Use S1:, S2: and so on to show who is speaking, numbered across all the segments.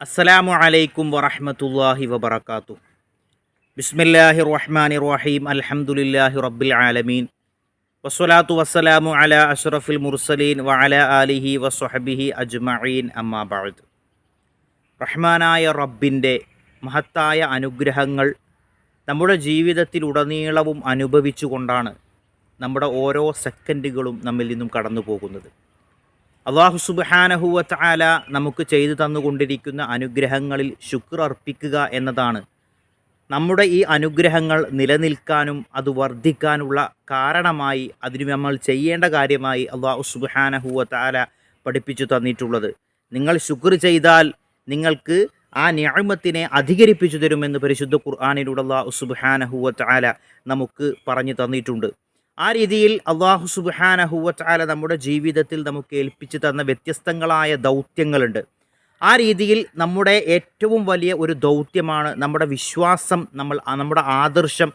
S1: അസ്സലാമു അലൈക്കും വറഹ്മത്തുള്ളാഹി വബർക്കാത്തു ബിസ്മില്ലാഹിർ റഹ്മാനിർ റഹീം. അൽഹംദുലില്ലാഹി റബ്ബിൽ ആലമീൻ. വസ്സലാത്തു വസ്സലാമു അലാ അഷ്റഫിൽ മുർസലീൻ വഅല ആലിഹി വസ്വഹബിഹി അജ്മഈൻ. അമ്മാ ബഅദ്. റഹ്മാനായ റബ്ബിന്റെ മഹത്തായ അനുഗ്രഹങ്ങൾ നമ്മുടെ ജീവിതത്തിലുടനീളവും അനുഭവിച്ചുകൊണ്ടാണ് നമ്മുടെ ഓരോ സെക്കൻഡുകളും നമ്മിൽ നിന്നും കടന്നു പോകുന്നത് അള്ളാഹു സുബാനഹുവത്ത് ആല നമുക്ക് ചെയ്തു തന്നുകൊണ്ടിരിക്കുന്ന അനുഗ്രഹങ്ങളിൽ ശുക്ർ അർപ്പിക്കുക എന്നതാണ്. നമ്മുടെ ഈ അനുഗ്രഹങ്ങൾ നിലനിൽക്കാനും അത് വർദ്ധിക്കാനുള്ള കാരണമായി അതിന് നമ്മൾ ചെയ്യേണ്ട കാര്യമായി അള്ളാഹു സുബാനഹുവത്ത് ആല പഠിപ്പിച്ചു തന്നിട്ടുള്ളത്. നിങ്ങൾ ശുക്ർ ചെയ്താൽ നിങ്ങൾക്ക് ആ ഞാമത്തിനെ അധികരിപ്പിച്ചു തരുമെന്ന് പരിശുദ്ധ ഖുർആാനിലൂടെ അള്ളാഹു സുബാനഹുവത്ത് ആല നമുക്ക് പറഞ്ഞു തന്നിട്ടുണ്ട്. ആ രീതിയിൽ അള്ളാഹു സുബാനഹുവറ്റാല നമ്മുടെ ജീവിതത്തിൽ നമുക്ക് ഏൽപ്പിച്ചു തന്ന വ്യത്യസ്തങ്ങളായ ദൗത്യങ്ങളുണ്ട്. ആ രീതിയിൽ നമ്മുടെ ഏറ്റവും വലിയ ഒരു ദൗത്യമാണ് നമ്മുടെ വിശ്വാസം നമ്മൾ നമ്മുടെ ആദർശം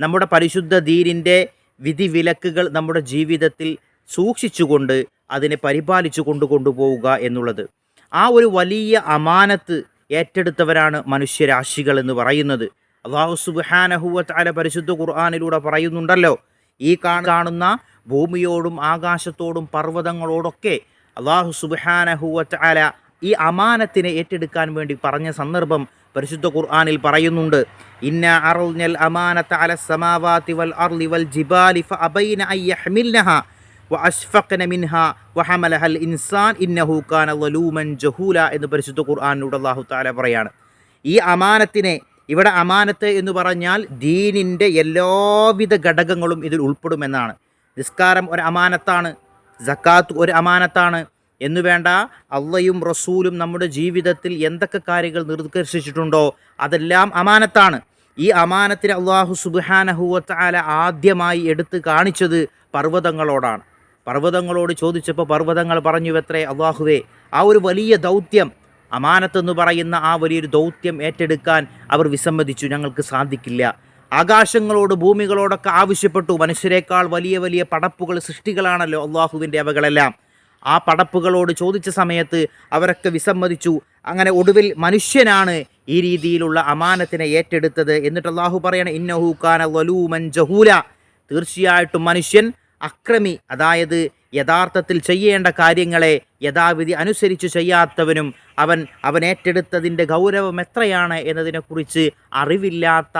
S1: നമ്മുടെ പരിശുദ്ധ ധീരിന്റെ വിധിവിലക്കുകൾ നമ്മുടെ ജീവിതത്തിൽ സൂക്ഷിച്ചുകൊണ്ട് അതിനെ പരിപാലിച്ചു കൊണ്ട് കൊണ്ടുപോവുക എന്നുള്ളത്. ആ ഒരു വലിയ അമാനത്ത് ഏറ്റെടുത്തവരാണ് മനുഷ്യരാശികൾ എന്ന് പറയുന്നത്. അള്ളാഹു സുബാനഹുവറ്റാല പരിശുദ്ധ ഖുർആാനിലൂടെ പറയുന്നുണ്ടല്ലോ ഈ കാണുന്ന ഭൂമിയോടും ആകാശത്തോടും പർവതങ്ങളോടൊക്കെ അള്ളാഹു സുബാനഹുല അല ഈ അമാനത്തിനെ ഏറ്റെടുക്കാൻ വേണ്ടി പറഞ്ഞ സന്ദർഭം പരിശുദ്ധ ഖുർആാനിൽ പറയുന്നുണ്ട്. ഇന്ന അറുഞ്ഞൽ അമാനത്ത് അല സമാവാതി വൽ അർലി വൽ ജിബാലി അബൈന അയ്യഹ്മിൽനഹ വ വഅഷ്ഫഖന മിൻഹ വഹമലഹൽ ഇൻസാൻ ഇന്നഹു കാന ലലൂമൻ ജഹൂല എന്ന് പരിശുദ്ധ ഖുർആാനിലൂടെ അള്ളാഹു താല പറയാണ്. ഈ അമാനത്തിനെ ഇവിടെ അമാനത്ത് എന്ന് പറഞ്ഞാൽ ദീനിന്റെ എല്ലാവിധ ഘടകങ്ങളും ഇതിൽ ഉൾപ്പെടുമെന്നാണ്. നിസ്കാരം ഒരു അമാനത്താണ് ജക്കാത്ത് ഒരു അമാനത്താണ്. എന്നു വേണ്ട അള്ളയും റസൂലും നമ്മുടെ ജീവിതത്തിൽ എന്തൊക്കെ കാര്യങ്ങൾ നിർദ്ദേശിച്ചിട്ടുണ്ടോ അതെല്ലാം അമാനത്താണ്. ഈ അമാനത്തിന് അള്ളാഹു സുബാനഹുവത്താല ആദ്യമായി എടുത്ത് കാണിച്ചത് പർവതങ്ങളോടാണ്. പർവതങ്ങളോട് ചോദിച്ചപ്പോൾ പർവതങ്ങൾ പറഞ്ഞു എത്രേ അള്ളാഹുവേ ആ ഒരു വലിയ ദൗത്യം അമാനത്തെന്ന് പറയുന്ന ആ വലിയൊരു ദൗത്യം ഏറ്റെടുക്കാൻ അവർ വിസമ്മതിച്ചു. ഞങ്ങൾക്ക് സാധിക്കില്ല. ആകാശങ്ങളോട് ഭൂമികളോടൊക്കെ ആവശ്യപ്പെട്ടു. മനുഷ്യരെക്കാൾ വലിയ വലിയ പടപ്പുകൾ സൃഷ്ടികളാണല്ലോ അള്ളാഹുവിന്റെ അവകളെല്ലാം. ആ പടപ്പുകളോട് ചോദിച്ച സമയത്ത് അവരൊക്കെ വിസമ്മതിച്ചു. അങ്ങനെ ഒടുവിൽ മനുഷ്യനാണ് ഈ രീതിയിലുള്ള അമാനത്തിനെ ഏറ്റെടുത്തത് എന്നിട്ട് അള്ളാഹു പറയണ കാന വലൂമൻ ജഹൂല. തീർച്ചയായിട്ടും മനുഷ്യൻ അക്രമി. അതായത് യഥാർത്ഥത്തിൽ ചെയ്യേണ്ട കാര്യങ്ങളെ യഥാവിധി അനുസരിച്ച് ചെയ്യാത്തവനും അവൻ അവൻ ഏറ്റെടുത്തതിന്റെ ഗൗരവം എത്രയാണ് എന്നതിനെക്കുറിച്ച് അറിവില്ലാത്ത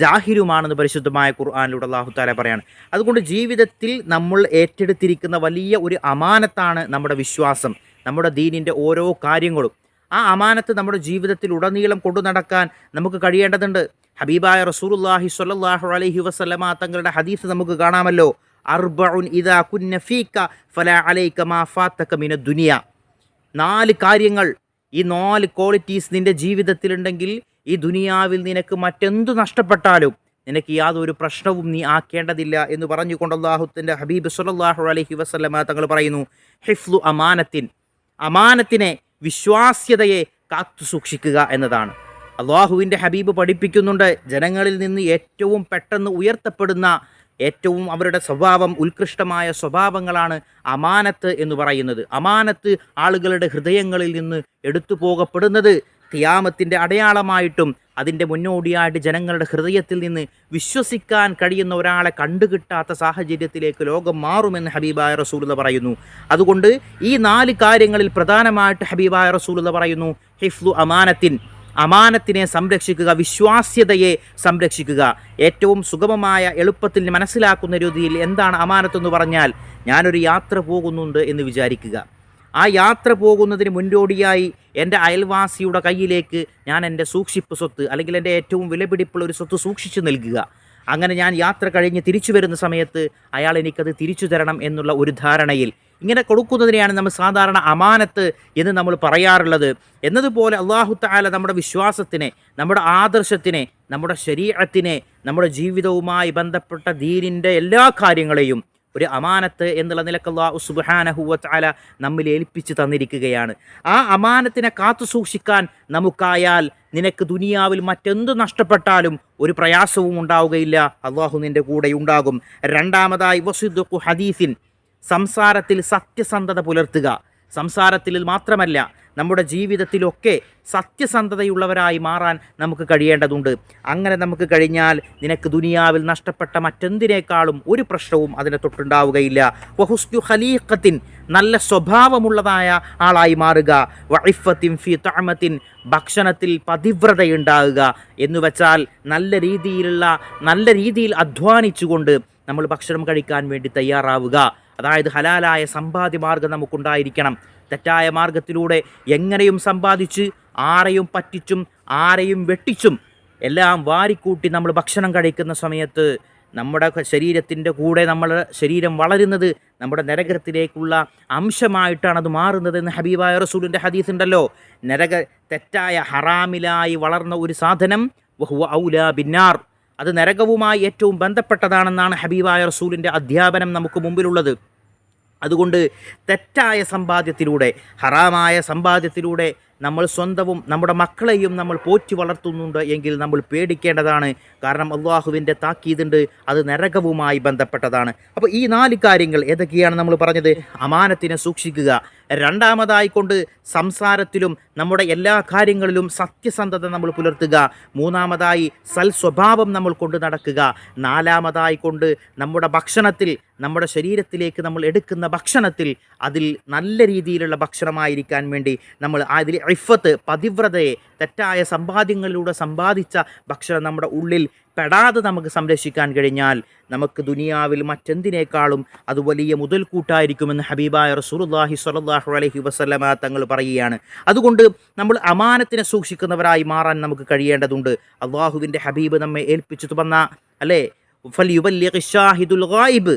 S1: ജാഹിരുമാണെന്ന് പരിശുദ്ധമായ ഖുർആാനിലൂടെ അള്ളാഹു താല പറയാണ്. അതുകൊണ്ട് ജീവിതത്തിൽ നമ്മൾ ഏറ്റെടുത്തിരിക്കുന്ന വലിയ ഒരു അമാനത്താണ് നമ്മുടെ വിശ്വാസം നമ്മുടെ ദീനിന്റെ ഓരോ കാര്യങ്ങളും. ആ അമാനത്ത് നമ്മുടെ ജീവിതത്തിൽ ഉടനീളം കൊണ്ടു നടക്കാൻ നമുക്ക് കഴിയേണ്ടതുണ്ട്. ഹബീബായ റസൂലുല്ലാഹി സ്വല്ലാഹു അലഹി വസല്ലമ തങ്ങളുടെ ഹദീസ് നമുക്ക് കാണാമല്ലോ. അർബഉൻ ഇദാ കുന്ന ഫല അലൈക മാ ഫാതക മിന ദുനിയ. നാല് കാര്യങ്ങൾ ഈ നാല് ക്വാളിറ്റീസ് നിന്റെ ജീവിതത്തിലുണ്ടെങ്കിൽ ഈ ദുനിയാവിൽ നിനക്ക് മറ്റെന്തു നഷ്ടപ്പെട്ടാലും നിനക്ക് യാതൊരു പ്രശ്നവും നീ ആക്കേണ്ടതില്ല എന്ന് പറഞ്ഞുകൊണ്ട് അള്ളാഹുത്തിന്റെ ഹബീബ് സുലല്ലാഹു അലഹി വസല്ലമ തങ്ങൾ പറയുന്നു ഹിഫ്ലു അമാനത്തിൻ അമാനത്തിനെ വിശ്വാസ്യതയെ കാത്തു സൂക്ഷിക്കുക എന്നതാണ്. അള്ളാഹുവിന്റെ ഹബീബ് പഠിപ്പിക്കുന്നുണ്ട് ജനങ്ങളിൽ നിന്ന് ഏറ്റവും പെട്ടെന്ന് ഉയർത്തപ്പെടുന്ന ഏറ്റവും അവരുടെ സ്വഭാവം ഉത്കൃഷ്ടമായ സ്വഭാവങ്ങളാണ് അമാനത്ത് എന്ന് പറയുന്നത്. അമാനത്ത് ആളുകളുടെ ഹൃദയങ്ങളിൽ നിന്ന് എടുത്തു പോകപ്പെടുന്നത് ക്യാമത്തിന്റെ അടയാളമായിട്ടും അതിന്റെ മുന്നോടിയായിട്ട് ജനങ്ങളുടെ ഹൃദയത്തിൽ നിന്ന് വിശ്വസിക്കാൻ കഴിയുന്ന ഒരാളെ കണ്ടുകിട്ടാത്ത സാഹചര്യത്തിലേക്ക് ലോകം മാറുമെന്ന് ഹബീബായ റസൂലത പറയുന്നു. അതുകൊണ്ട് ഈ നാല് കാര്യങ്ങളിൽ പ്രധാനമായിട്ട് ഹബീബായ റസൂലത പറയുന്നു ഹിഫ്ലു അമാനത്തിൻ. അമാനത്തിനെ സംരക്ഷിക്കുക വിശ്വാസ്യതയെ സംരക്ഷിക്കുക. ഏറ്റവും സുഗമമായ എളുപ്പത്തിൽ മനസ്സിലാക്കുന്ന രീതിയിൽ എന്താണ് അമാനത്തെന്ന് പറഞ്ഞാൽ ഞാനൊരു യാത്ര പോകുന്നുണ്ട് എന്ന് വിചാരിക്കുക. ആ യാത്ര പോകുന്നതിന് മുന്നോടിയായി എന്റെ അയൽവാസിയുടെ കയ്യിലേക്ക് ഞാൻ എന്റെ സൂക്ഷിപ്പ് സ്വത്ത് അല്ലെങ്കിൽ എന്റെ ഏറ്റവും വിലപിടിപ്പുള്ള ഒരു സ്വത്ത് സൂക്ഷിച്ചു നൽകുക. അങ്ങനെ ഞാൻ യാത്ര കഴിഞ്ഞ് തിരിച്ചു വരുന്ന സമയത്ത് അയാൾ എനിക്കത് തിരിച്ചു തരണം എന്നുള്ള ഒരു ധാരണയിൽ ഇങ്ങനെ കൊടുക്കുന്നതിനെയാണ് നമ്മൾ സാധാരണ അമാനത്ത് എന്ന് നമ്മൾ പറയാറുള്ളത്. എന്നതുപോലെ അള്ളാഹു താല നമ്മുടെ വിശ്വാസത്തിനെ നമ്മുടെ ആദർശത്തിനെ നമ്മുടെ ശരീരത്തിനെ നമ്മുടെ ജീവിതവുമായി ബന്ധപ്പെട്ട ദീനിന്റെ എല്ലാ കാര്യങ്ങളെയും ഒരു അമാനത്ത് എന്നുള്ള നിലയ്ക്ക് അള്ളാഹു സുബാനഹുവല നമ്മിൽ ഏൽപ്പിച്ച് തന്നിരിക്കുകയാണ്. ആ അമാനത്തിനെ കാത്തു സൂക്ഷിക്കാൻ നമുക്കായാൽ നിനക്ക് ദുനിയാവിൽ മറ്റെന്ത് നഷ്ടപ്പെട്ടാലും ഒരു പ്രയാസവും ഉണ്ടാവുകയില്ല. അള്ളാഹു നിന്റെ കൂടെ ഉണ്ടാകും. രണ്ടാമതായി വസുദ്ദു ഹദീസിൻ സംസാരത്തിൽ സത്യസന്ധത പുലർത്തുക. സംസാരത്തിൽ മാത്രമല്ല നമ്മുടെ ജീവിതത്തിലൊക്കെ സത്യസന്ധതയുള്ളവരായി മാറാൻ നമുക്ക് കഴിയേണ്ടതുണ്ട്. അങ്ങനെ നമുക്ക് കഴിഞ്ഞാൽ നിനക്ക് ദുനിയാവിൽ നഷ്ടപ്പെട്ട മറ്റെന്തിനേക്കാളും ഒരു പ്രശ്നവും അതിനെ തൊട്ടുണ്ടാവുകയില്ല. വഹുസ്നു ഖലീഖത്തിൻ നല്ല സ്വഭാവമുള്ളതായ ആളായി മാറുക. വൈഫത്തിൻ ഫി താമത്തിൻ ഭക്ഷണത്തിൽ പതിവ്രതയുണ്ടാകുക എന്ന് വെച്ചാൽ നല്ല രീതിയിലുള്ള നല്ല രീതിയിൽ അധ്വാനിച്ചുകൊണ്ട് നമ്മൾ ഭക്ഷണം കഴിക്കാൻ വേണ്ടി തയ്യാറാവുക. അതായത് ഹലാലായ സമ്പാദ്യ മാർഗം നമുക്കുണ്ടായിരിക്കണം. തെറ്റായ മാർഗത്തിലൂടെ എങ്ങനെയും സമ്പാദിച്ച് ആരെയും പറ്റിച്ചും ആരെയും വെട്ടിച്ചും എല്ലാം വാരിക്കൂട്ടി നമ്മൾ ഭക്ഷണം കഴിക്കുന്ന സമയത്ത് നമ്മുടെ ശരീരത്തിന്റെ കൂടെ നമ്മുടെ ശരീരം വളരുന്നത് നമ്മുടെ നരകത്തിലേക്കുള്ള അംശമായിട്ടാണ് അത് മാറുന്നത് എന്ന് ഹബീബായ റസൂലിന്റെ ഹദീസ് ഉണ്ടല്ലോ നരക തെറ്റായ ഹറാമിലായി വളർന്ന ഒരു സാധനം വഹുവ ഔല ബിന്നാർ. അത് നരകവുമായി ഏറ്റവും ബന്ധപ്പെട്ടതാണെന്നാണ് ഹബീബായ റസൂലിന്റെ അധ്യാപനം നമുക്ക് മുമ്പിലുള്ളത്. അതുകൊണ്ട് തെറ്റായ സമ്പാദ്യത്തിലൂടെ ഹറാമായ സമ്പാദ്യത്തിലൂടെ നമ്മൾ സ്വന്തവും നമ്മുടെ മക്കളെയും നമ്മൾ പോറ്റി വളർത്തുന്നുണ്ട് എങ്കിൽ നമ്മൾ പേടിക്കേണ്ടതാണ്. കാരണം അള്ളാഹുവിന്റെ താക്കീതുണ്ട് അത് നരകവുമായി ബന്ധപ്പെട്ടതാണ്. അപ്പോൾ ഈ നാല് കാര്യങ്ങൾ ഏതൊക്കെയാണ് നമ്മൾ പറഞ്ഞത്? അമാനത്തിനെ സൂക്ഷിക്കുക രണ്ടാമതായി കൊണ്ട് സംസാരത്തിലും നമ്മുടെ എല്ലാ കാര്യങ്ങളിലും സത്യസന്ധത നമ്മൾ പുലർത്തുക. മൂന്നാമതായി സൽ സ്വഭാവം നമ്മൾ കൊണ്ട് നടക്കുക. നാലാമതായിക്കൊണ്ട് നമ്മുടെ ഭക്ഷണത്തിൽ നമ്മുടെ ശരീരത്തിലേക്ക് നമ്മൾ എടുക്കുന്ന ഭക്ഷണത്തിൽ അതിൽ നല്ല രീതിയിലുള്ള ഭക്ഷണമായിരിക്കാൻ വേണ്ടി നമ്മൾ അതിൽ ഇഫത്ത് പതിവ്രതയെ തെറ്റായ സമ്പാദ്യങ്ങളിലൂടെ സമ്പാദിച്ച ഭക്ഷണം നമ്മുടെ ഉള്ളിൽ പെടാതെ നമുക്ക് സംരക്ഷിക്കാൻ കഴിഞ്ഞാൽ നമുക്ക് ദുനിയാവിൽ മറ്റെന്തിനേക്കാളും അത് വലിയ മുതൽക്കൂട്ടായിരിക്കുമെന്ന് ഹബീബായ റസൂലുള്ളാഹി സ്വല്ലല്ലാഹു അലഹി വസ്ലമ തങ്ങൾ പറയുകയാണ്. അതുകൊണ്ട് നമ്മൾ അമാനത്തിനെ സൂക്ഷിക്കുന്നവരായി മാറാൻ നമുക്ക് കഴിയേണ്ടതുണ്ട്. അള്ളാഹുവിന്റെ ഹബീബ് നമ്മെ ഏൽപ്പിച്ചു തുന്ന അല്ലേ? ഫൽ യുബല്ലിഗി ഷാഹിദുൽ ഗായിബ്.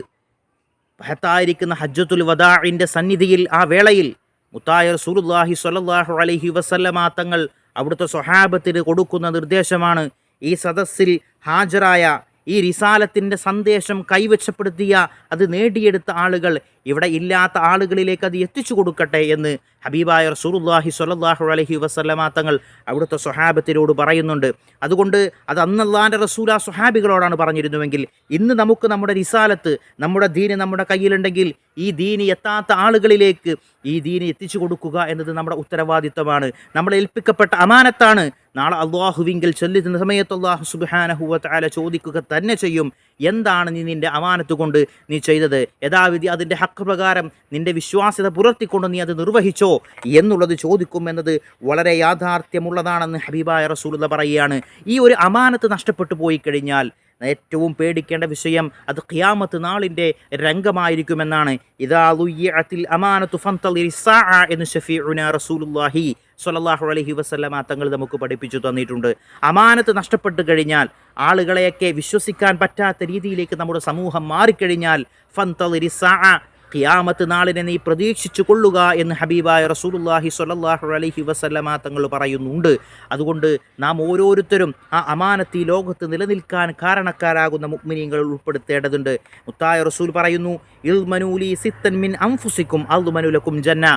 S1: മഹത്തായിരിക്കുന്ന ഹജ്ജത്തുൽ വദാഇന്റെ സന്നിധിയിൽ ആ വേളയിൽ മുത്തായ റസൂലുള്ളാഹി സ്വല്ലല്ലാഹു അലഹി വസല്ലമ തങ്ങൾ അവിടുത്തെ സ്വഹാബത്തിന് കൊടുക്കുന്ന നിർദ്ദേശമാണ് ഈ സദസ്സിൽ ഹാജരായ ഈ റിസാലത്തിന്റെ സന്ദേശം കൈവശപ്പെടുത്തിയ അത് നേടിയെടുത്ത ആളുകൾ ഇവിടെ ഇല്ലാത്ത ആളുകളിലേക്ക് അത് എത്തിച്ചു കൊടുക്കട്ടെ എന്ന് ഹബീബായ റസൂറുല്ലാഹി സ്വല്ലല്ലാഹു അലഹി വസല്ലമ തങ്ങൾ അവിടുത്തെ സ്വഹാബത്തിനോട് പറയുന്നുണ്ട്. അതുകൊണ്ട് അത് അന്നല്ലാന്റെ റസൂല സ്വഹാബികളോടാണ് പറഞ്ഞിരുന്നുവെങ്കിൽ ഇന്ന് നമുക്ക് നമ്മുടെ റിസാലത്ത് നമ്മുടെ ദീന് നമ്മുടെ കയ്യിലുണ്ടെങ്കിൽ ഈ ദീന് എത്താത്ത ആളുകളിലേക്ക് ഈ ദീന് എത്തിച്ചു കൊടുക്കുക എന്നത് നമ്മുടെ ഉത്തരവാദിത്തമാണ്. നമ്മളെ ഏൽപ്പിക്കപ്പെട്ട അമാനത്താണ്. നാളെ അള്ളാഹുവിങ്കിൽ ചൊല്ലുന്ന സമയത്ത് അള്ളാഹു സുബാനഹുവല ചോദിക്കുക തന്നെ ചെയ്യും. എന്താണ് നീ നിന്റെ അമാനത്ത് കൊണ്ട് നീ ചെയ്തത്? യഥാവിധി അതിന്റെ ഹക്ക് പ്രകാരം നിന്റെ വിശ്വാസ്യത പുലർത്തിക്കൊണ്ട് നീ അത് നിർവഹിച്ചോ? എന്നുള്ളത് ചോദിക്കുമെന്നത് വളരെ യാഥാർത്ഥ്യമുള്ളതാണെന്ന് ഹബീബായ റസൂലത പറയുകയാണ്. ഈ ഒരു അമാനത്ത് നഷ്ടപ്പെട്ടു പോയി കഴിഞ്ഞാൽ ഏറ്റവും പേടിക്കേണ്ട വിഷയം അത് ഖിയാമത്ത് നാളിന്റെ രംഗമായിരിക്കുമെന്നാണ്. ഇതാ ലുയ്യഅത്തിൽ അമാനത്തു സാഅ എന്ന് ഷഫീഉന റസൂലുള്ളാഹി സ്വല്ലല്ലാഹു അലൈഹി വസല്ലമ തങ്ങൾ നമുക്ക് പഠിപ്പിച്ചു തന്നിട്ടുണ്ട്. അമാനത്ത് നഷ്ടപ്പെട്ടു കഴിഞ്ഞാൽ ആളുകളെയൊക്കെ വിശ്വസിക്കാൻ പറ്റാത്ത രീതിയിലേക്ക് നമ്മുടെ സമൂഹം മാറിക്കഴിഞ്ഞാൽ ഫന്തളിരി സാഅ ഖിയാമത്ത് നാളിനെ നീ പ്രതീക്ഷിച്ചു കൊള്ളുക എന്ന് ഹബീബായ റസൂലുള്ളാഹി സ്വല്ലല്ലാഹു അലൈഹി വസല്ലമ തങ്ങൾ പറയുന്നുണ്ട്. അതുകൊണ്ട് നാം ഓരോരുത്തരും ആ അമാനത്ത് ഈ ലോകത്ത് നിലനിൽക്കാൻ കാരണക്കാരാകുന്ന മുഗ്മിനീങ്ങൾ ഉൾപ്പെടുത്തേണ്ടതുണ്ട്. മുത്തായ റസൂൽ പറയുന്നു ഇൽമനൂലി സിത്തൻ മിൻ അംഫുസിക്കും അൽമനുലക്കും ജന്ന.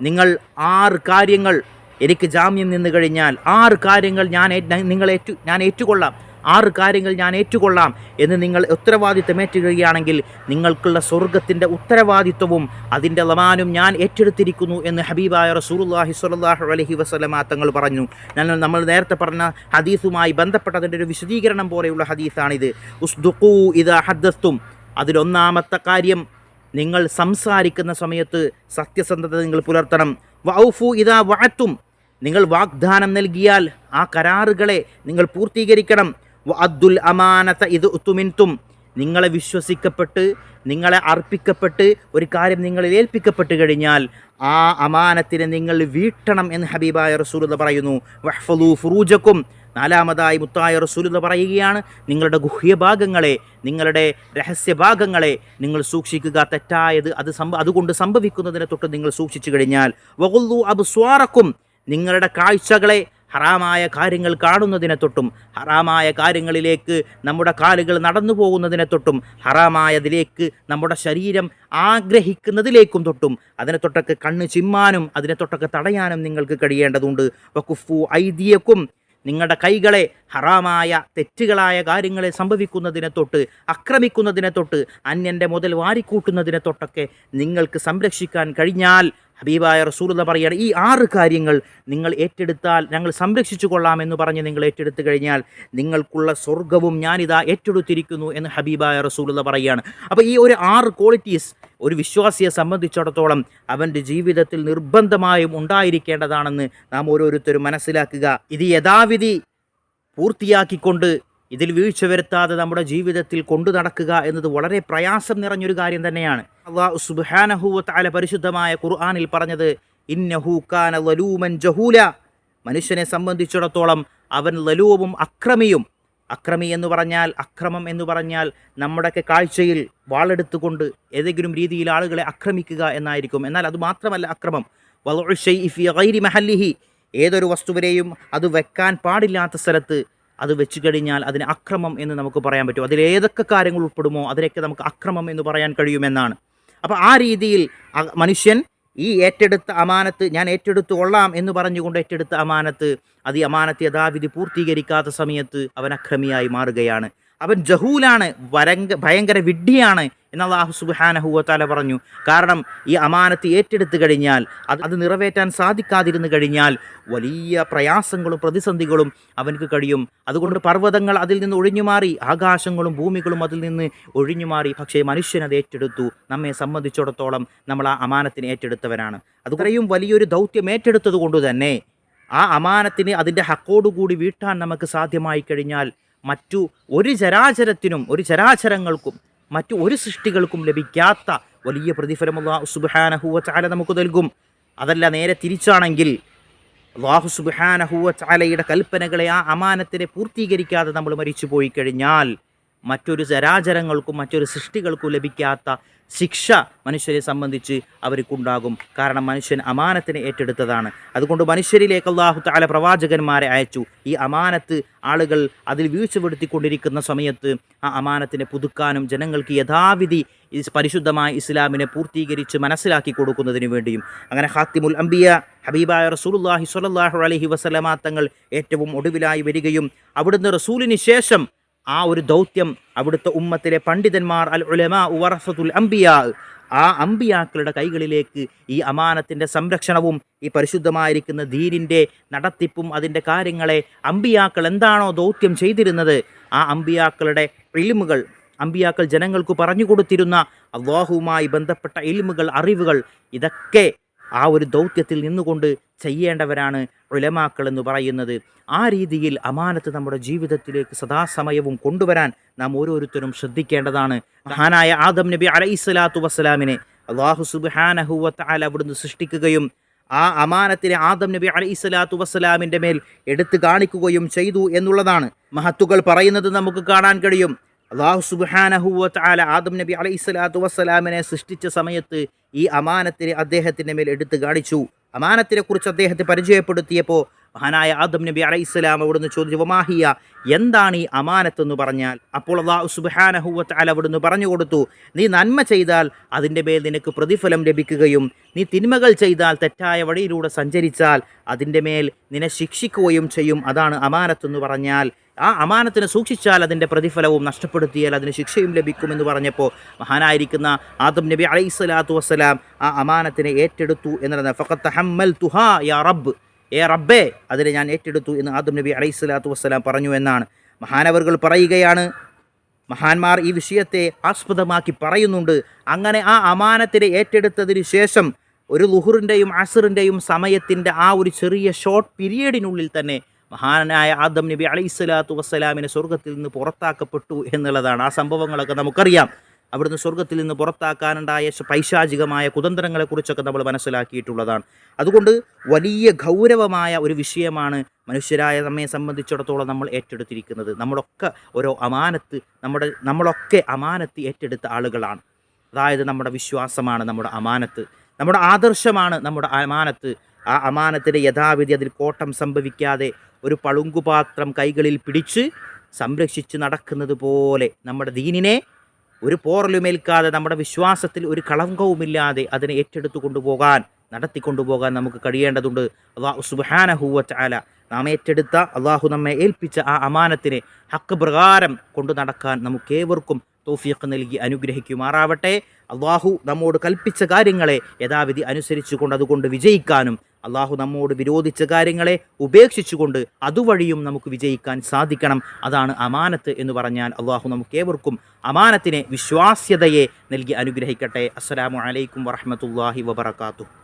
S1: നിങ്ങൾ ആറ് കാര്യങ്ങൾ എനിക്ക് ജാമ്യം നിന്ന് കഴിഞ്ഞാൽ ആറ് കാര്യങ്ങൾ ഞാൻ നിങ്ങളേറ്റു ഞാൻ ഏറ്റുകൊള്ളാം. ആറ് കാര്യങ്ങൾ ഞാൻ ഏറ്റുകൊള്ളാം എന്ന് നിങ്ങൾ ഉത്തരവാദിത്തമേറ്റുകയാണെങ്കിൽ നിങ്ങൾക്കുള്ള സ്വർഗത്തിന്റെ ഉത്തരവാദിത്വവും അതിന്റെ ലമാനും ഞാൻ ഏറ്റെടുത്തിരിക്കുന്നു എന്ന് ഹബീബായ റസൂലുള്ളാഹി സ്വല്ലല്ലാഹു അലഹി വസ്ലമാ തങ്ങൾ പറഞ്ഞു. ഞാൻ നമ്മൾ നേരത്തെ പറഞ്ഞ ഹദീസുമായി ബന്ധപ്പെട്ട ബന്ധപ്പെട്ടതിന്റെ ഒരു വിശദീകരണം പോലെയുള്ള ഹദീസാണിത്. ഉസ്ദുഖൂ ഇത് ഹദ്ദസ്തും. അതിലൊന്നാമത്തെ കാര്യം നിങ്ങൾ സംസാരിക്കുന്ന സമയത്ത് സത്യസന്ധത നിങ്ങൾ പുലർത്തണം. വൗഫു ഇതാ വാറ്റും നിങ്ങൾ വാഗ്ദാനം നൽകിയാൽ ആ കരാറുകളെ നിങ്ങൾ പൂർത്തീകരിക്കണം. വ അദ്ദുൽ അമാനത ഇത് ഉത്തുമിൻത്തും നിങ്ങളെ വിശ്വസിക്കപ്പെട്ട് നിങ്ങളെ അർപ്പിക്കപ്പെട്ട് ഒരു കാര്യം നിങ്ങളിൽ ഏൽപ്പിക്കപ്പെട്ട് കഴിഞ്ഞാൽ ആ അമാനത്തിനെ നിങ്ങൾ വീട്ടണം എന്ന് ഹബീബായ റസൂലത പറയുന്നു. വഹ്ഫലു ഫുറൂജക്കും നാലാമതായി മുത്തായ റസൂലത പറയുകയാണ് നിങ്ങളുടെ ഗുഹ്യഭാഗങ്ങളെ നിങ്ങളുടെ രഹസ്യഭാഗങ്ങളെ നിങ്ങൾ സൂക്ഷിക്കുക. തെറ്റായത് അത് സംഭ അതുകൊണ്ട് സംഭവിക്കുന്നതിനെ തൊട്ട് നിങ്ങൾ സൂക്ഷിച്ചു കഴിഞ്ഞാൽ വകുല്ലു അബ്സ്വാറക്കും. നിങ്ങളുടെ കാഴ്ചകളെ ഹറാമായ കാര്യങ്ങൾ കാണുന്നതിനെ തൊട്ടും ഹറാമായ കാര്യങ്ങളിലേക്ക് നമ്മുടെ കാലുകൾ നടന്നു പോകുന്നതിനെ തൊട്ടും ഹറാമായതിലേക്ക് നമ്മുടെ ശരീരം ആഗ്രഹിക്കുന്നതിലേക്കും തൊട്ടും അതിനെ തൊട്ടൊക്കെ കണ്ണ് ചിമ്മാനും അതിനെ തൊട്ടൊക്കെ തടയാനും നിങ്ങൾക്ക് കഴിയേണ്ടതുണ്ട്. വക്കുഫു ഐദിയക്കും നിങ്ങളുടെ കൈകളെ ഹറാമായ തെറ്റുകളായ കാര്യങ്ങളെ സംഭവിക്കുന്നതിനെ തൊട്ട് ആക്രമിക്കുന്നതിനെ തൊട്ട് അന്യന്റെ മുതൽ വാരിക്കൂട്ടുന്നതിനെ തൊട്ടൊക്കെ നിങ്ങൾക്ക് സംരക്ഷിക്കാൻ കഴിഞ്ഞാൽ ഹബീബായ റസൂലുള്ള പറയുകയാണ് ഈ ആറ് കാര്യങ്ങൾ നിങ്ങൾ ഏറ്റെടുത്താൽ ഞങ്ങൾ സംരക്ഷിച്ചു കൊള്ളാം എന്ന് പറഞ്ഞ് നിങ്ങൾ ഏറ്റെടുത്തു കഴിഞ്ഞാൽ നിങ്ങൾക്കുള്ള സ്വർഗവും ഞാനിതാ ഏറ്റെടുത്തിരിക്കുന്നു എന്ന് ഹബീബായ റസൂലുള്ള പറയുകയാണ്. അപ്പോൾ ഈ ഒരു ആറ് ക്വാളിറ്റീസ് ഒരു വിശ്വാസിയെ സംബന്ധിച്ചിടത്തോളം അവന്റെ ജീവിതത്തിൽ നിർബന്ധമായും ഉണ്ടായിരിക്കേണ്ടതാണെന്ന് നാം ഓരോരുത്തരും മനസ്സിലാക്കുക. ഇത് യഥാവിധി പൂർത്തിയാക്കിക്കൊണ്ട് ഇതിൽ വീഴ്ച വരുത്താതെ നമ്മുടെ ജീവിതത്തിൽ കൊണ്ടു നടക്കുക എന്നത് വളരെ പ്രയാസം നിറഞ്ഞൊരു കാര്യം തന്നെയാണ്. അള്ളാഹു സുബ്ഹാനഹുവ തആല പരിശുദ്ധമായ ഖുർആാനിൽ പറഞ്ഞത് ലലൂമൻ ജഹൂല. മനുഷ്യനെ സംബന്ധിച്ചിടത്തോളം അവൻ ലലൂവും അക്രമിയും. അക്രമി എന്ന് പറഞ്ഞാൽ അക്രമം എന്ന് പറഞ്ഞാൽ നമ്മുടെയൊക്കെ കാഴ്ചയിൽ വാളെടുത്തുകൊണ്ട് ഏതെങ്കിലും രീതിയിൽ ആളുകളെ ആക്രമിക്കുക എന്നായിരിക്കും. എന്നാൽ അത് മാത്രമല്ല അക്രമം. ഫീ മഹല്ലിഹി. ഏതൊരു വസ്തുവിനെയും അത് വെക്കാൻ പാടില്ലാത്ത സ്ഥലത്ത് അത് വെച്ച് കഴിഞ്ഞാൽ അതിന് അക്രമം എന്ന് നമുക്ക് പറയാൻ പറ്റും. അതിലേതൊക്കെ കാര്യങ്ങൾ ഉൾപ്പെടുമോ അതിനൊക്കെ നമുക്ക് അക്രമം എന്ന് പറയാൻ കഴിയുമെന്നാണ്. അപ്പോൾ ആ രീതിയിൽ മനുഷ്യൻ ഈ ഏറ്റെടുത്ത അമാനത്ത് ഞാൻ ഏറ്റെടുത്ത് കൊള്ളാം എന്ന് പറഞ്ഞുകൊണ്ട് ഏറ്റെടുത്ത അമാനത്ത് അത് ഈ അമാനത്ത് യഥാവിധി പൂർത്തീകരിക്കാത്ത സമയത്ത് അവൻ അക്രമിയായി മാറുകയാണ്. അവൻ ജഹൂലാണ് വരങ്ക ഭയങ്കര വിഡ്ഢിയാണ് എന്ന് അള്ളാഹു സുബാനഹുവത്താല പറഞ്ഞു. കാരണം ഈ അമാനത്ത് ഏറ്റെടുത്തു കഴിഞ്ഞാൽ അത് അത് നിറവേറ്റാൻ സാധിക്കാതിരുന്നു കഴിഞ്ഞാൽ വലിയ പ്രയാസങ്ങളും പ്രതിസന്ധികളും അവനക്ക് കഴിയും. അതുകൊണ്ട് പർവതങ്ങൾ അതിൽ നിന്ന് ഒഴിഞ്ഞുമാറി ആകാശങ്ങളും ഭൂമികളും അതിൽ നിന്ന് ഒഴിഞ്ഞുമാറി. പക്ഷേ മനുഷ്യൻ അത് ഏറ്റെടുത്തു. നമ്മെ സംബന്ധിച്ചിടത്തോളം നമ്മൾ ആ അമാനത്തിന് ഏറ്റെടുത്തവരാണ് അതുകരെയും വലിയൊരു ദൗത്യം ഏറ്റെടുത്തത് കൊണ്ട് തന്നെ ആ അമാനത്തിന് അതിന്റെ ഹക്കോടുകൂടി വീട്ടാൻ നമുക്ക് സാധ്യമായി കഴിഞ്ഞാൽ മറ്റു ഒരു ചരാചരത്തിനും ഒരു ചരാചരങ്ങൾക്കും മറ്റു ഒരു സൃഷ്ടികൾക്കും ലഭിക്കാത്ത വലിയ പ്രതിഫലമുള്ള സുബാനഹുവ ചാല നമുക്ക് നൽകും. അതല്ല നേരെ തിരിച്ചാണെങ്കിൽ അള്ളാഹു സുബാനഹുവ ചാലയുടെ കൽപ്പനകളെ ആ അമാനത്തിനെ പൂർത്തീകരിക്കാതെ നമ്മൾ മരിച്ചു പോയി കഴിഞ്ഞാൽ മറ്റൊരു ചരാചരങ്ങൾക്കും മറ്റൊരു സൃഷ്ടികൾക്കും ലഭിക്കാത്ത ശിക്ഷ മനുഷ്യരെ സംബന്ധിച്ച് അവർക്കുണ്ടാകും. കാരണം മനുഷ്യൻ അമാനത്തിനെ ഏറ്റെടുത്തതാണ്. അതുകൊണ്ട് മനുഷ്യരിലേക്ക് അള്ളാഹു താല പ്രവാചകന്മാരെ അയച്ചു. ഈ അമാനത്ത് ആളുകൾ അതിൽ വീഴ്ച പെടുത്തിക്കൊണ്ടിരിക്കുന്ന സമയത്ത് ആ അമാനത്തിനെ പുതുക്കാനും ജനങ്ങൾക്ക് യഥാവിധി പരിശുദ്ധമായ ഇസ്ലാമിനെ പൂർത്തീകരിച്ച് മനസ്സിലാക്കി കൊടുക്കുന്നതിന് വേണ്ടിയും. അങ്ങനെ ഹാത്തിമുൽ അംബിയ ഹബീബായ റസൂലുല്ലാഹി സ്വല്ലല്ലാഹു അലഹി വസല്ലമ തങ്ങൾ ഏറ്റവും ഒടുവിലായി വരികയും അവിടുന്ന് റസൂലിന് ശേഷം ആ ഒരു ദൗത്യം അവിടുത്തെ ഉമ്മത്തിലെ പണ്ഡിതന്മാർ അൽ ഉലമ ഉവറഫത്തുൽ അംബിയാ ആ അമ്പിയാക്കളുടെ കൈകളിലേക്ക് ഈ അമാനത്തിന്റെ സംരക്ഷണവും ഈ പരിശുദ്ധമായിരിക്കുന്ന ധീരിന്റെ നടത്തിപ്പും അതിന്റെ കാര്യങ്ങളെ അമ്പിയാക്കൾ എന്താണോ ദൗത്യം ചെയ്തിരുന്നത് ആ അമ്പിയാക്കളുടെ ഇലിമുകൾ അമ്പിയാക്കൾ ജനങ്ങൾക്ക് പറഞ്ഞു കൊടുത്തിരുന്ന അള്ളാഹുവുമായി ബന്ധപ്പെട്ട ഇലിമുകൾ അറിവുകൾ ഇതൊക്കെ ആ ഒരു ദൗത്യത്തിൽ നിന്നുകൊണ്ട് ചെയ്യേണ്ടവരാണ് ഉലമാക്കൾ എന്ന് പറയുന്നത്. ആ രീതിയിൽ അമാനത്ത് നമ്മുടെ ജീവിതത്തിലേക്ക് സദാസമയവും കൊണ്ടുവരാൻ നാം ഓരോരുത്തരും ശ്രദ്ധിക്കേണ്ടതാണ്. മഹാനായ ആദം നബി അലൈഹിസ്സലാത്തു വസ്സലാമിനെ അള്ളാഹു സുബാനഹുവത്താൽ അവിടുന്ന് സൃഷ്ടിക്കുകയും ആ അമാനത്തിനെ ആദം നബി അലൈഹിസ്സലാത്തു വസ്സലാമിന്റെ മേൽ എടുത്തു കാണിക്കുകയും ചെയ്തു എന്നുള്ളതാണ്. മഹത്തുകൾ പറയുന്നത് നമുക്ക് കാണാൻ കഴിയും. അള്ളാഹു സുബാനഹുവത്ത് ആദം നബി അലൈഹി സ്വലാത്തു വസ്സലാമിനെ സൃഷ്ടിച്ച സമയത്ത് ഈ അമാനത്തിനെ അദ്ദേഹത്തിന്റെ മേൽ എടുത്തു കാണിച്ചു. അമാനത്തിനെ കുറിച്ച് അദ്ദേഹത്തെ പരിചയപ്പെടുത്തിയപ്പോൾ മഹാനായ ആദം നബി അലൈഹി സ്വലാം അവിടുന്ന് ചോദിച്ചു വമാഹിയ എന്താണ് ഈ അമാനത്ത് എന്ന് പറഞ്ഞാൽ? അപ്പോൾ അള്ളാഹു സുബാനഹുവത്ത് ആല അവിടുന്ന് പറഞ്ഞു കൊടുത്തു നീ നന്മ ചെയ്താൽ അതിന്റെ മേൽ നിനക്ക് പ്രതിഫലം ലഭിക്കുകയും നീ തിന്മകൾ ചെയ്താൽ തെറ്റായ വഴിയിലൂടെ സഞ്ചരിച്ചാൽ അതിന്റെ മേൽ നിന്നെ ശിക്ഷിക്കുകയും ചെയ്യും. അതാണ് അമാനത്ത് എന്ന് പറഞ്ഞാൽ ആ അമാനത്തിനെ സൂക്ഷിച്ചാൽ അതിന്റെ പ്രതിഫലവും നഷ്ടപ്പെടുത്തിയാൽ അതിന് ശിക്ഷയും ലഭിക്കുമെന്ന് പറഞ്ഞപ്പോൾ മഹാനായിരിക്കുന്ന ആദം നബി അലൈഹി സ്വലാത്തു വസ്സലാം ആ അമാനത്തിനെ ഏറ്റെടുത്തു എന്നുള്ളത് ഫഖത്ത് ഹമ്മൽ തുഹാ യാ റബ്ബ്. ഏ റബ്ബേ അതിനെ ഞാൻ ഏറ്റെടുത്തു എന്ന് ആദം നബി അലൈഹി സ്വലാത്തു വസ്സലാം പറഞ്ഞു എന്നാണ്. മഹാനവറുകൾ പറയുകയാണ് മഹാന്മാർ ഈ വിഷയത്തെ ആസ്പദമാക്കി പറയുന്നുണ്ട്. അങ്ങനെ ആ അമാനത്തിനെ ഏറ്റെടുത്തതിന് ശേഷം ഒരു ലുഹുറിന്റെയും അസറിന്റെയും സമയത്തിന്റെ ആ ഒരു ചെറിയ ഷോർട്ട് പീരിയഡിനുള്ളിൽ തന്നെ മഹാനായ ആദം നബി അലൈഹി സ്വലാത്തു വസ്സലാമിനെ സ്വർഗത്തിൽ നിന്ന് പുറത്താക്കപ്പെട്ടു എന്നുള്ളതാണ്. ആ സംഭവങ്ങളൊക്കെ നമുക്കറിയാം. അവിടുന്ന് സ്വർഗത്തിൽ നിന്ന് പുറത്താക്കാനുണ്ടായ പൈശാചികമായ കുതന്ത്രങ്ങളെക്കുറിച്ചൊക്കെ നമ്മൾ മനസ്സിലാക്കിയിട്ടുള്ളതാണ്. അതുകൊണ്ട് വലിയ ഗൗരവമായ ഒരു വിഷയമാണ് മനുഷ്യരായ നമ്മെ സംബന്ധിച്ചിടത്തോളം നമ്മൾ ഏറ്റെടുത്തിരിക്കുന്നത്. നമ്മളൊക്കെ ഓരോ അമാനത്ത് നമ്മുടെ നമ്മളൊക്കെ അമാനത്ത് ഏറ്റെടുത്ത ആളുകളാണ്. അതായത് നമ്മുടെ വിശ്വാസമാണ് നമ്മുടെ അമാനത്ത്. നമ്മുടെ ആദർശമാണ് നമ്മുടെ അമാനത്ത്. ആ അമാനത്തിന്റെ യഥാവിധി അതിൽ കോട്ടം സംഭവിക്കാതെ ഒരു പളുങ്കുപാത്രം കൈകളിൽ പിടിച്ച് സംരക്ഷിച്ച് നടക്കുന്നത് പോലെ നമ്മുടെ ദീനിനെ ഒരു പോറലുമേൽക്കാതെ നമ്മുടെ വിശ്വാസത്തിൽ ഒരു കളങ്കവുമില്ലാതെ അതിനെ ഏറ്റെടുത്തു കൊണ്ടുപോകാൻ നടത്തിക്കൊണ്ടുപോകാൻ നമുക്ക് കഴിയേണ്ടതുണ്ട്. അള്ളാഹു സുബാനഹുവ ആല നാം ഏറ്റെടുത്ത അള്ളാഹു നമ്മെ ഏൽപ്പിച്ച ആ അമാനത്തിനെ ഹക്ക് പ്രകാരം കൊണ്ടു നടക്കാൻ നമുക്കേവർക്കും തോഫിയക്ക് നൽകി അനുഗ്രഹിക്കുമാറാവട്ടെ. അള്ളാഹു നമ്മോട് കൽപ്പിച്ച കാര്യങ്ങളെ യഥാവിധി അനുസരിച്ചുകൊണ്ട് അതുകൊണ്ട് വിജയിക്കാനും അള്ളാഹു നമ്മോട് വിരോധിച്ച കാര്യങ്ങളെ ഉപേക്ഷിച്ചുകൊണ്ട് അതുവഴിയും നമുക്ക് വിജയിക്കാൻ സാധിക്കണം. അതാണ് അമാനത്ത് എന്ന് പറഞ്ഞാൽ അള്ളാഹു നമുക്കേവർക്കും അമാനത്തിനെ വിശ്വാസ്യതയെ നൽകി അനുഗ്രഹിക്കട്ടെ. അസ്സലാമു അലൈക്കും വറഹമത്തല്ലാഹി വബർക്കാത്തു